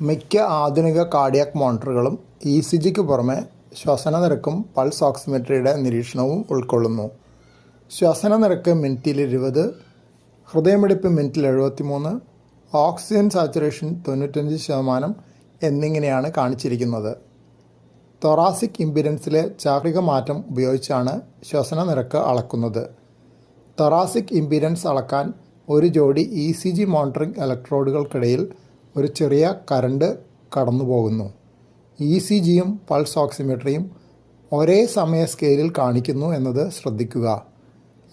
മിക്ക ആധുനിക cardiac മോണിറ്ററുകളും E C ജിക്ക് പുറമെ ശ്വസന നിരക്കും പൾസ് ഓക്സിമെട്രിയുടെ നിരീക്ഷണവും ഉൾക്കൊള്ളുന്നു. ശ്വസന നിരക്ക് മിനിറ്റിൽ ഇരുപത് ഹൃദയമിടിപ്പ് മിനിറ്റിൽ എഴുപത്തി മൂന്ന് ഓക്സിജൻ സാച്ചുറേഷൻ തൊണ്ണൂറ്റഞ്ച് ശതമാനം എന്നിങ്ങനെയാണ് കാണിച്ചിരിക്കുന്നത്. തൊറാസിക് ഇംപിഡൻസിലെ ചാക്രിക മാറ്റം ഉപയോഗിച്ചാണ് ശ്വസന നിരക്ക് അളക്കുന്നത്. തൊറാസിക് ഇംപിഡൻസ് അളക്കാൻ ഒരു ജോഡി ഇ സി ജി മോണിറ്ററിംഗ് ഇലക്ട്രോഡുകൾക്കിടയിൽ ഒരു ചെറിയ കറണ്ട് കടന്നു പോകുന്നു. ഇ സി ജിയും പൾസ് ഓക്സിമീറ്ററിയും ഒരേ സമയ സ്കെയിലിൽ കാണിക്കുന്നു എന്നത് ശ്രദ്ധിക്കുക.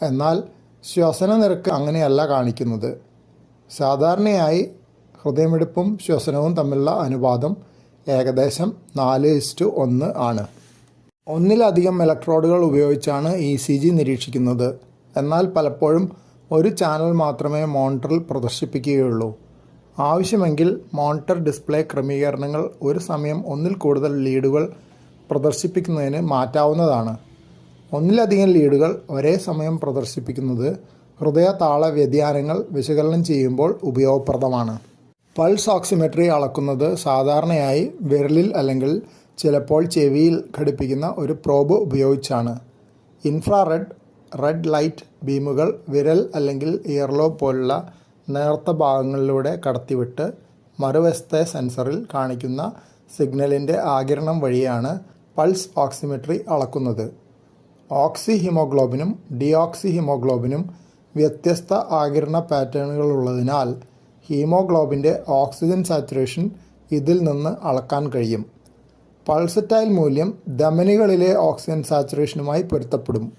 എന്നാൽ ശ്വസന നിരക്ക് അങ്ങനെയല്ല കാണിക്കുന്നത്. സാധാരണയായി ഹൃദയമിടിപ്പും ശ്വസനവും തമ്മിലുള്ള അനുപാതം ഏകദേശം നാല് ഇസ്റ്റു ഒന്ന് ആണ്. ഒന്നിലധികം ഇലക്ട്രോഡുകൾ ഉപയോഗിച്ചാണ് ഇ സി ജി നിരീക്ഷിക്കുന്നത്. എന്നാൽ പലപ്പോഴും ഒരു ചാനൽ മാത്രമേ മോണിറ്ററിൽ പ്രദർശിപ്പിക്കുകയുള്ളൂ. ആവശ്യമെങ്കിൽ മോണിറ്റർ ഡിസ്പ്ലേ ക്രമീകരണങ്ങൾ ഒരു സമയം ഒന്നിൽ കൂടുതൽ ലീഡുകൾ പ്രദർശിപ്പിക്കുന്നതിന് മാറ്റാവുന്നതാണ്. ഒന്നിലധികം ലീഡുകൾ ഒരേ സമയം പ്രദർശിപ്പിക്കുന്നത് ഹൃദയ താള വ്യതിയാനങ്ങൾ വിശകലനം ചെയ്യുമ്പോൾ ഉപയോഗപ്രദമാണ്. പൾസ് ഓക്സിമെട്രി അളക്കുന്നത് സാധാരണയായി വിരലിൽ അല്ലെങ്കിൽ ചിലപ്പോൾ ചെവിയിൽ ഘടിപ്പിക്കുന്ന ഒരു പ്രോബ് ഉപയോഗിച്ചാണ്. ഇൻഫ്രാറെഡ് റെഡ് ലൈറ്റ് ബീമുകൾ വിരൽ അല്ലെങ്കിൽ ഇയർലോ പോലുള്ള നേർത്ത ഭാഗങ്ങളിലൂടെ കടത്തിവിട്ട് മറുവശത്തെ സെൻസറിൽ കാണിക്കുന്ന സിഗ്നലിന്റെ ആകിരണം വഴിയാണ് പൾസ് ഓക്സിമെട്രി അളക്കുന്നത്. ഓക്സി ഹിമോഗ്ലോബിനും ഡിയോക്സി ഹിമോഗ്ലോബിനും വ്യത്യസ്ത ആകിരണ പാറ്റേണുകളുള്ളതിനാൽ ഹീമോഗ്ലോബിന്റെ ഓക്സിജൻ സാച്ചുറേഷൻ ഇതിൽ നിന്ന് അളക്കാൻ കഴിയും. പൾസറ്റൈൽ മൂല്യം ധമനികളിലെ ഓക്സിജൻ സാച്ചുറേഷനുമായി പൊരുത്തപ്പെടും.